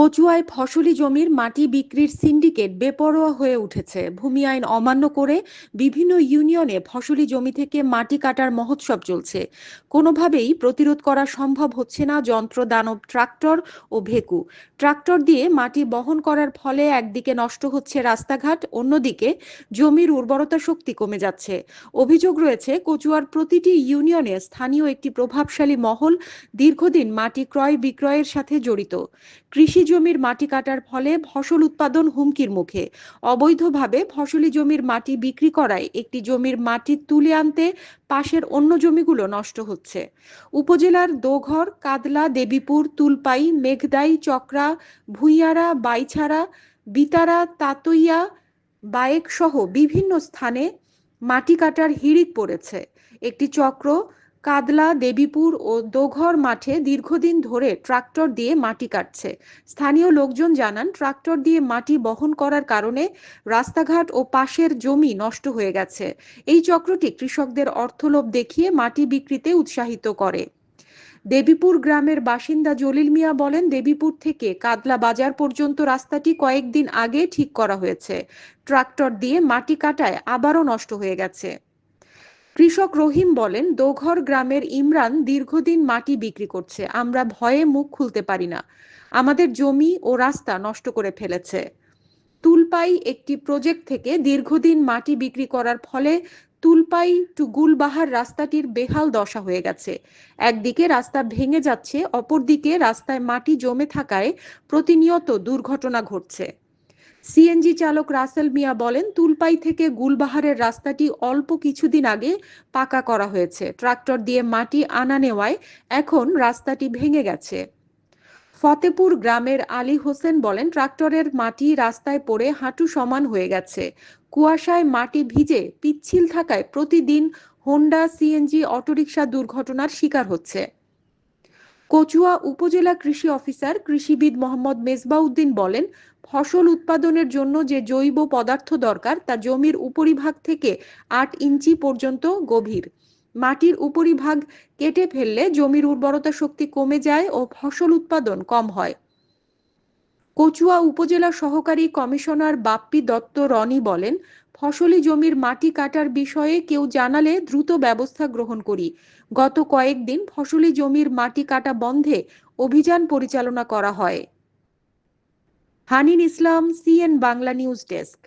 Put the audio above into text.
কচুয়ায় ফসলি জমির মাটি বিক্রির সিন্ডিকেট বেপরোয়া হয়ে উঠেছে। ভূমি আইন অমান্য করে বিভিন্ন ইউনিয়নে ফসলি জমি থেকে মাটি কাটার মহোৎসব চলছে। কোনোভাবেই প্রতিরোধ করা সম্ভব হচ্ছে না যন্ত্র, দানব, ট্রাক্টর ও ভেকু। ট্রাক্টর দিয়ে মাটি বহন করার ফলে একদিকে নষ্ট হচ্ছে রাস্তাঘাট, অন্যদিকে জমির উর্বরতা শক্তি কমে যাচ্ছে। অভিযোগ রয়েছে, কচুয়ার প্রতিটি ইউনিয়নে স্থানীয় একটি প্রভাবশালী মহল দীর্ঘদিন মাটি ক্রয় বিক্রয়ের সাথে জড়িত। কৃষি জমির মাটি কাটার ফলে ফসল উৎপাদন হুমকির মুখে। অবৈধভাবে ফসলি জমির মাটি বিক্রি করায় একটি জমির মাটি তুলে আনতে পাশের অন্য জমিগুলো নষ্ট হচ্ছে। উপজেলার দোঘর, কাদলা, দেবীপুর, তুলপাই, মেঘদাই, চক্রা, ভুইয়ারা বাইছাড়া বিতারা, তাতইয়া, বায়েক সহ বিভিন্ন স্থানে মাটি কাটার হিড়িক পড়েছে। একটি চক্র কাদলা, দেবীপুর ও দোঘর মাঠে দীর্ঘদিন ধরে ট্রাক্টর দিয়ে মাটি কাটছে। স্থানীয় লোকজন জানান, ট্রাক্টর দিয়ে মাটি বহন করার কারণে রাস্তাঘাট ও পাশের জমি নষ্ট হয়ে গেছে। এই চক্রটি কৃষকদের অর্থলোভ দেখিয়ে মাটি বিক্রিতে উৎসাহিত করে। দেবীপুর গ্রামের বাসিন্দা জলিল মিয়া বলেন, দেবীপুর থেকে কাদলা বাজার পর্যন্ত রাস্তাটি কয়েকদিন আগে ঠিক করা হয়েছে। ট্রাক্টর দিয়ে মাটি কাটায় আবারও নষ্ট হয়ে গেছে। কৃষক রহিম বলেন, দোঘর গ্রামের ইমরান দীর্ঘদিন মাটি বিক্রি করছে, আমরা ভয়ে মুখ খুলতে পারি না। আমাদের জমি ও রাস্তা নষ্ট করে ফেলেছে। তুলপাই একটি প্রজেক্ট থেকে দীর্ঘদিন মাটি বিক্রি করার ফলে তুলপাই টু গুলবাহার রাস্তাটির বেহাল দশা হয়ে গেছে। একদিকে রাস্তা ভেঙে যাচ্ছে, অপরদিকে রাস্তায় মাটি জমে থাকায় প্রতিনিয়ত দুর্ঘটনা ঘটছে। সিএনজি চালক রাসেল মিয়া বলেন, তুলপাই থেকে গুলবাহারের রাস্তাটি অল্প কিছুদিন আগে পাকা করা হয়েছে। ট্রাক্টর দিয়ে মাটি আনা নেওয়ায় এখন রাস্তাটি ভেঙে গেছে। ফতেপুর গ্রামের আলী হোসেন বলেন, ট্রাক্টরের মাটি রাস্তায় পড়ে হাঁটু সমান হয়ে গেছে। কুয়াশায় মাটি ভিজে পিচ্ছিল থাকায় প্রতিদিন হোন্ডা সিএনজি অটোরিকশা দুর্ঘটনার শিকার হচ্ছে। কচুয়া উপজেলা কৃষি অফিসার কৃষিবিদ মোহাম্মদ মেজবাউদ্দিন বলেন, ফসল উৎপাদনের জন্য যে জৈব পদার্থ দরকার তা জমির উপরিভাগ থেকে আট ইঞ্চি পর্যন্ত গভীর। মাটির উপরিভাগ কেটে ফেললে জমির উর্বরতা শক্তি কমে যায় ও ফসল উৎপাদন কম হয়। কচুয়া উপজেলা সহকারী কমিশনার বাপ্পি দত্ত রনি বলেন ফসলি জমির মাটি কাটার বিষয়ে কেউ জানালে দ্রুত ব্যবস্থা গ্রহণ করি গত কয়েকদিন ফসলি জমির মাটি কাটা বন্ধে অভিযান পরিচালনা করা হয় Hanin Islam, CN Bangla news desk